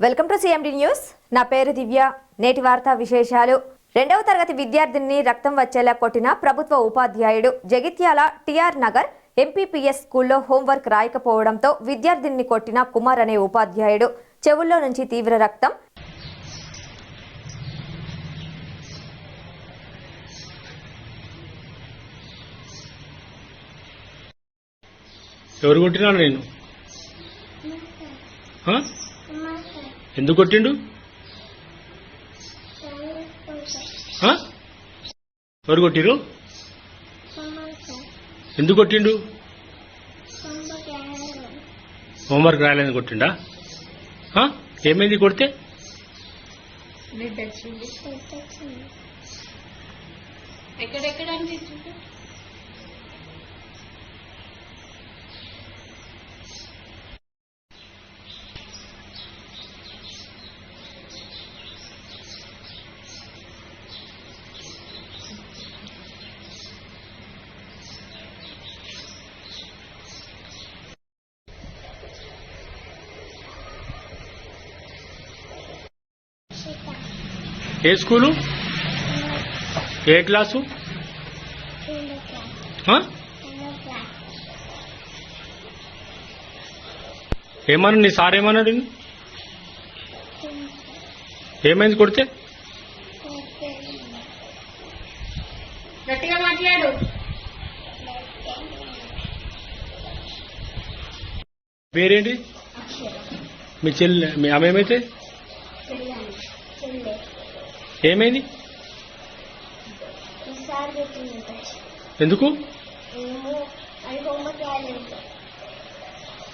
Welcome to CMD news నా పేరు దివ్య. నేటి వార్తా విశేషాలు. రెండవ తరగతి విద్యార్థిని రక్తం వచ్చేలా కొట్టిన ప్రభుత్వ ఉపాధ్యాయుడు జగిత్యాల టిఆర్ నగర్ ఎంపీపీఎస్ స్కూల్లో హోంవర్క్ రాయకపోవడంతో విద్యార్థిని కొట్టిన కుమార్ అనే ఉపాధ్యాయుడు చెవుల్లో నుంచి తీవ్ర రక్తం. ఎవరు కొట్టినాడు నేను? ఎందుకు కొట్టిండు? ఆ? ఎవరు కొట్టిరు ఎందుకు కొట్టిండు? హోంవర్క్ రాయలేని కొట్టిండా? ఏమైంది కొడితే? ఎక్కడెక్కడ ఏ స్కూలు? ఏ క్లాసు? ఏమన్నా నీ సార్ ఏమన్నాడు? ఏమైంది కొడితే? గట్టిగా మాట్లాడు. పేరేంటి? మీ చెల్లి మీ ఆమె ఏమైతే? ఏమైంది? ఎందుకు?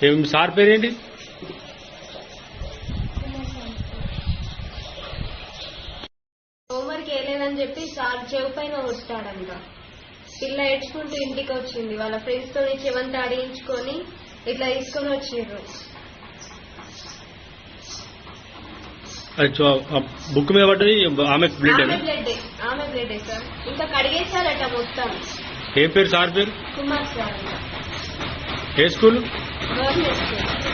ఏం సార్ పేరేంటి? హోంవర్క్ వేయలేదని చెప్పి సార్ చెవు పైన వస్తాడంట. పిల్ల ఏడ్చుకుంటూ ఇంటికి వచ్చింది. వాళ్ళ ఫ్రెండ్స్తో చెవంత ఆడించుకొని ఇట్లా తీసుకొని వచ్చిర్రు. బుక్ మీద పడ్డది ఆమె బ్లడ్ ఆమె బ్లడ్ సార్. ఇంకా కడిగేశారట మొత్తం. ఏం పేరు సార్ పేరు? కుమార్ సార్. ఏ స్కూల్? Government school.